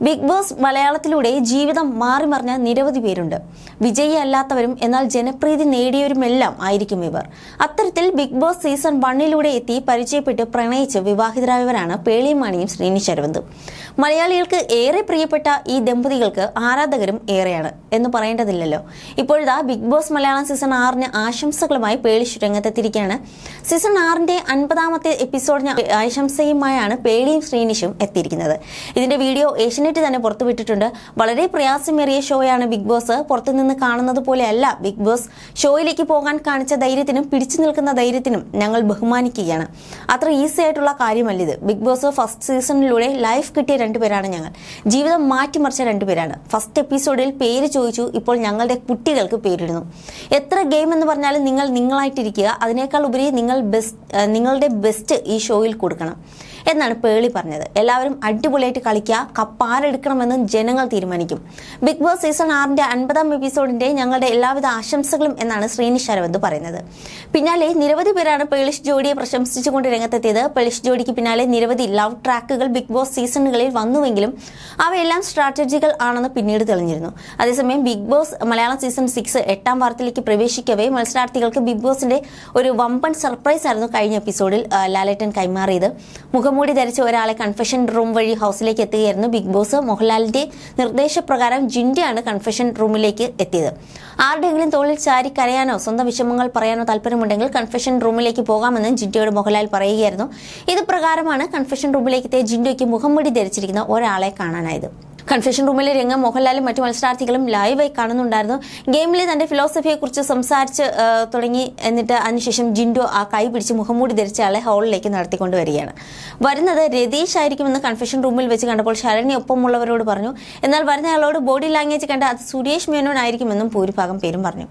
Big boss മലയാളത്തിലൂടെ ജീവിതം മാറിമറിഞ്ഞ നിരവധി പേരുണ്ട്. വിജയി അല്ലാത്തവരും എന്നാൽ ജനപ്രീതി നേടിയവരുമെല്ലാം ആയിരിക്കും ഇവർ. അത്തരത്തിൽ ബിഗ് ബോസ് സീസൺ വണ്ണിലൂടെ എത്തി പരിചയപ്പെട്ട് പ്രണയിച്ച് വിവാഹിതരായവരാണ് പേളിമാണിയും ശ്രീനി ശരവന്തും മലയാളികൾക്ക് ഏറെ പ്രിയപ്പെട്ട ഈ ദമ്പതികൾക്ക് ആരാധകരും ഏറെയാണ് എന്ന് പറയേണ്ടതില്ലല്ലോ. ഇപ്പോഴിതാ ബിഗ് ബോസ് മലയാളം സീസൺ ആറിന് ആശംസകളുമായി പേളി രംഗത്തെത്തിയിരിക്കുകയാണ് സീസൺ ആറിന്റെ അൻപതാമത്തെ എപ്പിസോഡിന് ആശംസയുമായാണ് പേളിയും ശ്രീനിഷും എത്തിയിരിക്കുന്നത്. ഇതിന്റെ വീഡിയോ ഏഷ്യനെറ്റ് തന്നെ പുറത്തുവിട്ടിട്ടുണ്ട് വളരെ പ്രയാസമേറിയ ഷോയാണ് ബിഗ് ബോസ്. പുറത്തുനിന്ന് കാണുന്നത് പോലെയല്ല ബിഗ് ബോസ്. ഷോയിലേക്ക് പോകാൻ കാണിച്ച ധൈര്യത്തിനും പിടിച്ചു നിൽക്കുന്ന ധൈര്യത്തിനും ഞങ്ങൾ ബഹുമാനിക്കുകയാണ്. അത്ര ഈസി ആയിട്ടുള്ള കാര്യമല്ല ഇത്. ബിഗ് ബോസ് ഫസ്റ്റ് സീസണിലൂടെ ലൈഫ് കിട്ടിയ രണ്ടുപേരാണ് ഞങ്ങൾ. ജീവിതം മാറ്റിമറിച്ച രണ്ടുപേരാണ് ഫസ്റ്റ് എപ്പിസോഡിൽ പേര് ചോദിച്ചു. ഇപ്പോൾ ഞങ്ങളുടെ കുട്ടികൾക്ക് പേരിടുന്നു. എത്ര ഗെയിം എന്ന് പറഞ്ഞാലും നിങ്ങൾ നിങ്ങളായിട്ടിരിക്കുക. അതിനേക്കാൾ ഉപരി നിങ്ങൾ ബെസ്റ്റ് നിങ്ങളുടെ ബെസ്റ്റ് ഈ ഷോയിൽ കൊടുക്കണം. എന്നാണ് പേളി പറഞ്ഞത്. എല്ലാവരും അടിപൊളിയായിട്ട് കളിക്കുക. കപ്പ് ആരെടുക്കണമെന്ന് ജനങ്ങൾ തീരുമാനിക്കും. ബിഗ് ബോസ് സീസൺ ആറിന്റെ അൻപതാം എപ്പിസോഡിന്റെ ഞങ്ങളുടെ എല്ലാവിധ ആശംസകളും എന്നാണ് ശ്രീനിഷ് അരവിന്ദ് പറയുന്നത്. പിന്നാലെ നിരവധി പേരാണ് പേളിഷ് ജോഡിയെ പ്രശംസിച്ചുകൊണ്ട് രംഗത്തെത്തിയത്. പേളിഷ് ജോഡിക്ക് പിന്നാലെ നിരവധി ലവ് ട്രാക്കുകൾ ബിഗ് ബോസ് സീസണുകളിൽ വന്നുവെങ്കിലും അവയെല്ലാം സ്ട്രാറ്റജികൾ ആണെന്ന് പിന്നീട് തെളിഞ്ഞിരുന്നു. അതേസമയം Bigg Boss Malayalam season six എട്ടാം വാർത്തയിലേക്ക് പ്രവേശിക്കവേ മത്സരാർത്ഥികൾക്ക് ബിഗ് ബോസിന്റെ ഒരു വമ്പൻ സർപ്രൈസ് ആയിരുന്നു കഴിഞ്ഞ എപ്പിസോഡിൽ ലാലേട്ടൻ കൈമാറിയത്. മുഖംമൂടി ധരിച്ച ഒരാളെ കൺഫെഷൻ റൂം വഴി ഹൗസിലേക്ക് എത്തുകയായിരുന്നു ബിഗ് ബോസ് മോഹൻലാലിന്റെ നിർദ്ദേശപ്രകാരം ജിൻഡിയാണ് കൺഫെഷൻ റൂമിലേക്ക് എത്തിയത്. ആരുടെയെങ്കിലും തോളിൽ ചാരി കരയാനോ സ്വന്തം വിഷമങ്ങൾ പറയാനോ താല്പര്യമുണ്ടെങ്കിൽ കൺഫെഷൻ റൂമിലേക്ക് പോകാമെന്ന് ജിൻഡിയോട് മോഹൻലാൽ പറയുകയായിരുന്നു. ഇത് പ്രകാരമാണ് കൺഫെഷൻ റൂമിലേക്ക് എത്തിയ ജിൻഡോയ്ക്ക് മുഖംമൂടി ധരിച്ചിരിക്കുന്ന ഒരാളെ കാണാനായത്. കൺഫെഷൻ റൂമിലെ രംഗം മോഹൻലാലും മറ്റു മത്സരാർത്ഥികളും ലൈവായി കാണുന്നുണ്ടായിരുന്നു. ഗെയിമിലെ തന്റെ ഫിലോസഫിയെ കുറിച്ച് സംസാരിച്ച് തുടങ്ങി. എന്നിട്ട് അതിനുശേഷം ജിൻഡോ ആ കൈ പിടിച്ച് മുഖംമൂടി ധരിച്ച ആളെ ഹാളിലേക്ക് നടത്തിക്കൊണ്ട് വരികയാണ് വരുന്നത് രതീഷ് ആയിരിക്കുമെന്ന് കൺഫ്യൂഷൻ റൂമിൽ വെച്ച് കണ്ടപ്പോൾ ശരണ്യ ഒപ്പമുള്ളവരോട് പറഞ്ഞു. എന്നാൽ വരുന്ന ആളോട് ബോഡി ലാംഗ്വേജ് കണ്ട് അത് സുരേഷ് മേനോൻ ആയിരിക്കുമെന്നും ഭൂരിഭാഗം പേരും പറഞ്ഞു.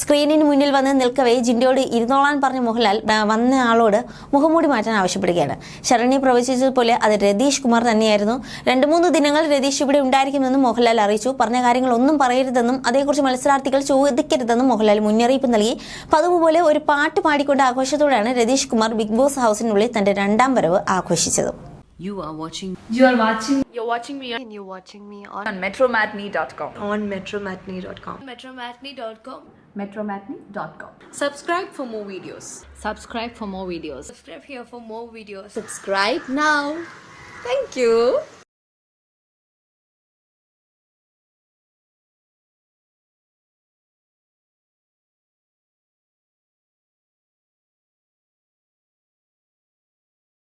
സ്ക്രീനിന് മുന്നിൽ വന്ന് നിൽക്കവേ ജിൻഡോയോട് ഇരുന്നോളാൻ പറഞ്ഞ മോഹൻലാൽ വന്ന ആളോട് മുഖംമൂടി മാറ്റാൻ ആവശ്യപ്പെടുകയാണ്. ശരണ്യ പ്രവചിച്ചതുപോലെ അത് രതീഷ് കുമാർ തന്നെയായിരുന്നു. രണ്ട് മൂന്ന് ദിനങ്ങൾ രതീഷ് ഇവിടെ ഉണ്ടായിരിക്കുമെന്നും മോഹൻലാൽ അറിയിച്ചു പറഞ്ഞ കാര്യങ്ങളൊന്നും പറയരുതെന്നും അതേക്കുറിച്ച് മത്സരാർത്ഥികൾ ചോദിക്കരുതെന്നും മോഹൻലാൽ മുന്നറിയിപ്പ് നൽകി പതിവ് ഒരു പാട്ട് പാടിക്കൊണ്ട് ആഘോഷത്തോടെയാണ് രതീഷ് കുമാർ ബിഗ് ബോസ് ഹൗസിനുള്ളിൽ തന്റെ രണ്ടാം വരവ് ആഘോഷിച്ചത് You are watching You are watching You're watching me and you're watching me on, on metromatney.com. on metromatney.com. metromatney.com Metromatney.com. Subscribe for more videos. subscribe for more videos. subscribe here for more videos Subscribe now. Thank you.